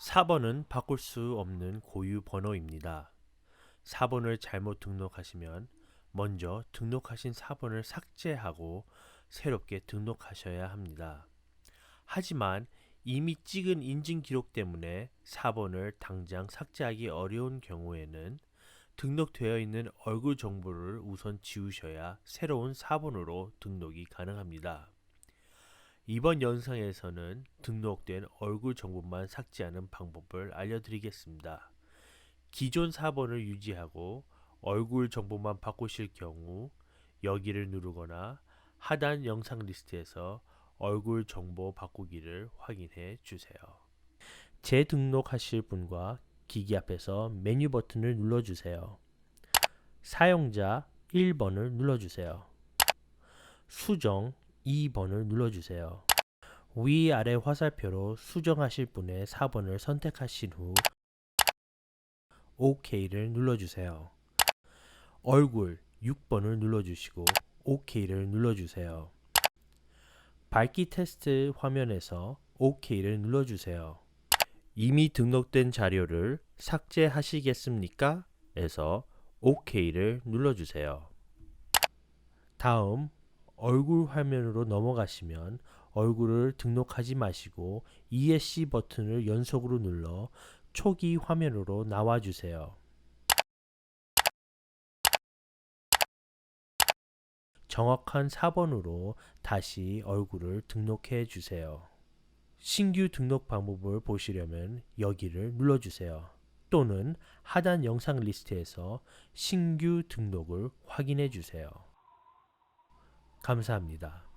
4번은 바꿀 수 없는 고유 번호입니다. 4번을 잘못 등록하시면 먼저 등록하신 4번을 삭제하고 새롭게 등록하셔야 합니다. 하지만 이미 찍은 인증 기록 때문에 4번을 당장 삭제하기 어려운 경우에는 등록되어 있는 얼굴 정보를 우선 지우셔야 새로운 4번으로 등록이 가능합니다. 이번 영상에서는 등록된 얼굴 정보만 삭제하는 방법을 알려드리겠습니다. 기존 4번을 유지하고 얼굴 정보만 바꾸실 경우 여기를 누르거나 하단 영상 리스트에서 얼굴 정보 바꾸기를 확인해 주세요. 재등록하실 분과 기기 앞에서 메뉴 버튼을 눌러주세요. 사용자 1번을 눌러주세요. 수정 2번을 눌러주세요. 위아래 화살표로 수정하실 분의 4번을 선택하신 후 OK를 눌러주세요. 얼굴 6번을 눌러주시고 OK를 눌러주세요. 밝기 테스트 화면에서 OK를 눌러주세요. 이미 등록된 자료를 삭제하시겠습니까? 에서 OK를 눌러주세요. 다음 얼굴 화면으로 넘어가시면 얼굴을 등록하지 마시고 ESC 버튼을 연속으로 눌러 초기 화면으로 나와주세요. 정확한 4번으로 다시 얼굴을 등록해 주세요. 신규 등록 방법을 보시려면 여기를 눌러주세요. 또는 하단 영상 리스트에서 신규 등록을 확인해 주세요. 감사합니다.